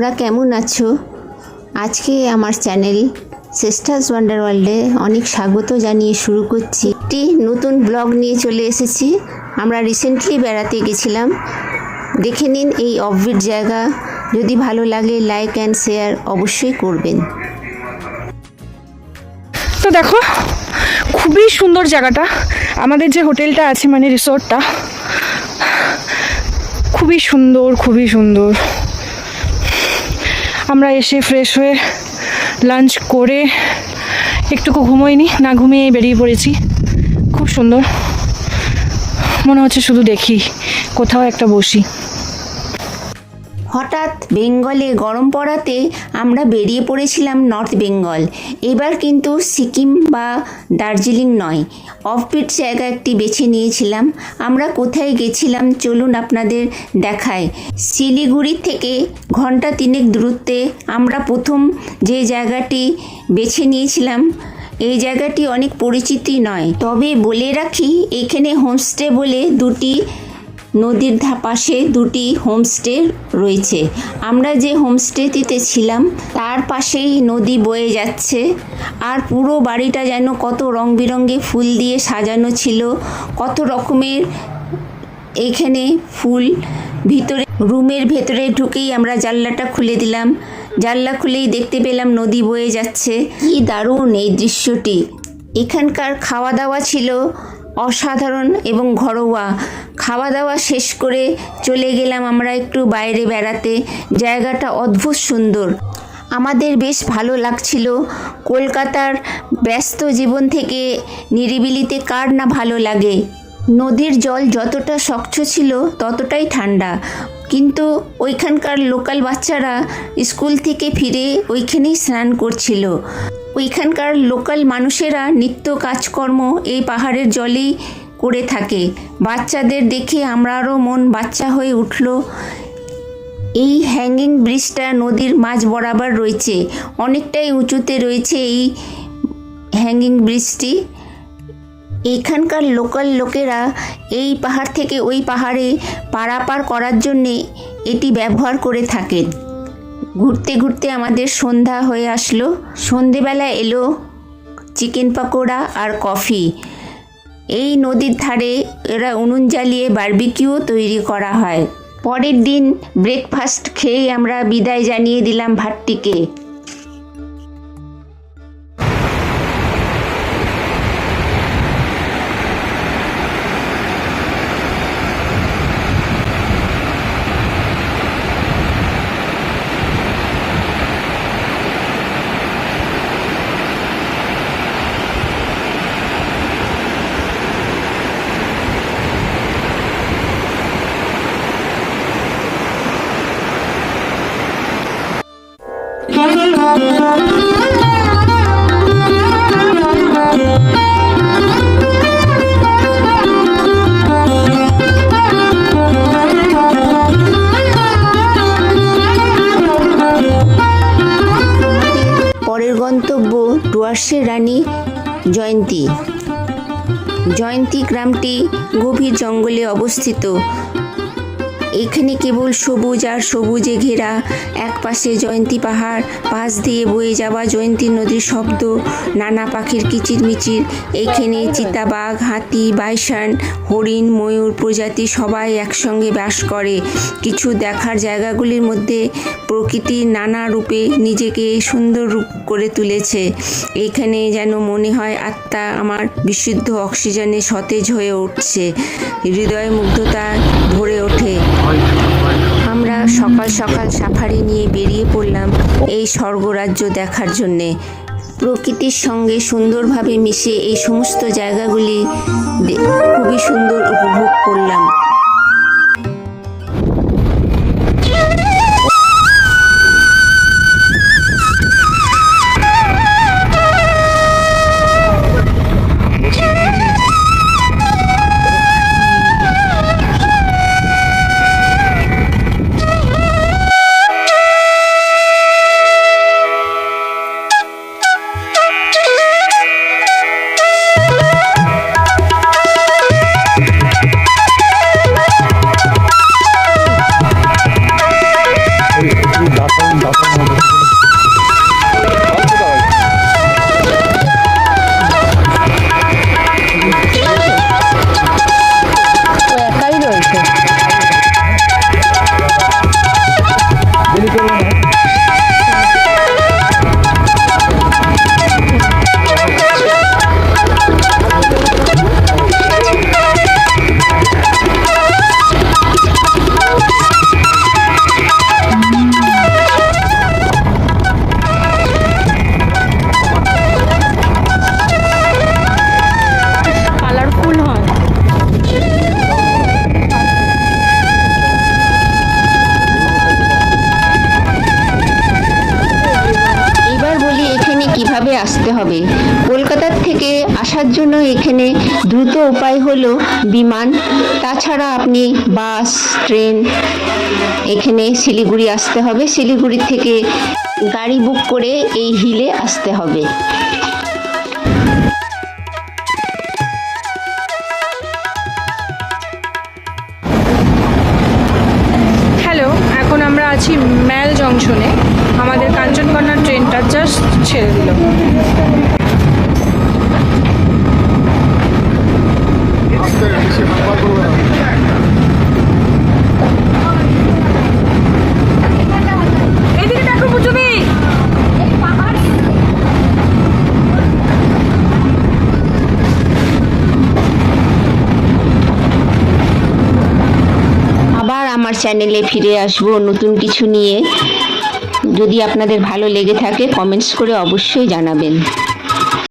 তোমরা কেমন আছো? আজকে আমার চ্যানেল সিস্টার্স ওয়ান্ডার ওয়ার্ল্ডে অনেক স্বাগত জানিয়ে শুরু করছি। একটি নতুন ব্লগ নিয়ে চলে এসেছি। আমরা রিসেন্টলি বেড়াতে গেছিলাম। দেখে নিন এই অফবিট জায়গা। যদি ভালো লাগে লাইক অ্যান্ড শেয়ার অবশ্যই করবেন। তো দেখো, খুবই সুন্দর জায়গাটা। আমাদের যে হোটেলটা আছে মানে রিসোর্টটা খুবই সুন্দর খুবই সুন্দর। আমরা এসে ফ্রেশ হয়ে লাঞ্চ করে একটুকু ঘুমোইনি না ঘুমিয়ে বেরিয়ে পড়েছি। খুব সুন্দর। মনে হচ্ছে শুধু দেখি, কোথাও একটা বসি। বেঙ্গলে গরম পড়াতে আমরা বেরিয়ে পড়েছিলাম নর্থ বেঙ্গল। এবার কিন্তু সিকিম বা দার্জিলিং নয়। অফবিট জায়গা একটি বেছে নিয়েছিলাম। আমরা কোথায় গেছিলাম চলুন আপনাদের দেখায় শিলিগুড়ি থেকে ঘণ্টা তিনেক দূরত্বে আমরা প্রথম যে জায়গাটি বেছে নিয়েছিলাম, এই জায়গাটি অনেক পরিচিতি নয়। তবে বলে রাখি, এখানে হোমস্টে বলে দুটি নদীর ধা- পাশে দুটি হোমস্টে রয়েছে। আমরা যে হোমস্টেটিতে ছিলাম, তার পাশেই নদী বয়ে যাচ্ছে আর পুরো বাড়িটা যেন কত রং বেরঙে ফুল দিয়ে সাজানো ছিল, কত রকমের এইখানে ফুল। ভিতরে, রুমের ভেতরে ঢুকেই আমরা জানলাটা খুলে দিলাম। জানলা খুলেই দেখতে পেলাম নদী বয়ে যাচ্ছে। কি দারুণ এই দৃশ্যটি। এখানকার খাওয়া দাওয়া ছিল অসাধারণ এবং ঘরোয়া খাওয়া দাওয়া শেষ করে চলে গেলাম আমরা একটু বাইরে বেড়াতে। জায়গাটা অদ্ভুত সুন্দর। আমাদের বেশ ভালো লাগছিল। কলকাতার ব্যস্ত জীবন থেকে নিরিবিলিতে কার না ভালো লাগে? নদীর জল যতটা স্বচ্ছ ছিল ততটাই ঠান্ডা। কিন্তু ওইখানকার লোকাল বাচ্চারা স্কুল থেকে ফিরে ওইখানেই স্নান করছিল। ওইখানকার লোকাল মানুষেরা নিত্য কাজকর্ম এই পাহাড়ের জলেই করে থাকে। বাচ্চাদের দেখে আমরারও মন বাচ্চা হয়ে উঠল। এই হ্যাঙ্গিং ব্রিজটা নদীর মাঝ বরাবর রয়েছে। অনেকটাই উঁচুতে রয়েছে এই হ্যাঙ্গিং ব্রিজটি এখানকার লোকাল লোকেরা এই পাহাড় থেকে ওই পাহাড়ে পারাপার করার জন্যে এটি ব্যবহার করে থাকেন। ঘুরতে ঘুরতে আমাদের সন্ধ্যা হয়ে আসলো। সন্ধেবেলা এলো চিকেন পকোড়া আর কফি। এই নদীর ধারে এরা উনুন জ্বালিয়ে বারবিকিউ তৈরি করা হয়। পরের দিন ব্রেকফাস্ট খেয়েই আমরা বিদায় জানিয়ে দিলাম ভাটটিকে গন্তব্য ডুয়ার্সের রানী জয়ন্তী। জয়ন্তী গ্রামটি গভীর জঙ্গলে অবস্থিত। এখানে কেবল সবুজ আর সবুজে ঘেরা। এক পাশে জয়ন্তী পাহাড়, পাশ দিয়ে বয়ে যাওয়া জয়ন্তী নদীর শব্দ, নানা পাখির কিচিরমিচির। এখানে চিতাবাঘ, হাতি বাইসান হরিণ, ময়ূর প্রজাতি সবাই একসঙ্গে বাস করে। কিছু দেখার জায়গাগুলির মধ্যে প্রকৃতির নানা রূপে নিজেকে সুন্দর রূপ করে তুলেছে। এখানে যেন মনে হয় আত্মা আমার বিশুদ্ধ অক্সিজেনে সতেজ হয়ে উঠছে। হৃদয় মুগ্ধতা ভরে ওঠে। সকাল সকাল সাফারি নিয়ে বেরিয়ে পড়লাম এই স্বর্গরাজ্য দেখার জন্যে। প্রকৃতির সঙ্গে সুন্দরভাবে মিশে এই সমস্ত জায়গাগুলি খুবই সুন্দর উপভোগ করলাম। আসতে হবে। কলকাতার থেকে আসার জন্য এখানে দ্রুত উপায় হলো বিমান। তাছাড়া আপনি বাস, ট্রেন, এখানে শিলিগুড়ি আসতে হবে। শিলিগুড়ি থেকে গাড়ি বুক করে এই হিলে আসতে হবে। হ্যালো এখন আমরা আছি ম্যাল জংশনে। আমাদের ট্রেনটা জাস্ট ছেড়ে দিল। আমার চ্যানেলে ফিরে আসব নতুন কিছু নিয়ে। যদি আপনাদের ভালো লেগে থাকে কমেন্টস করে অবশ্যই জানাবেন।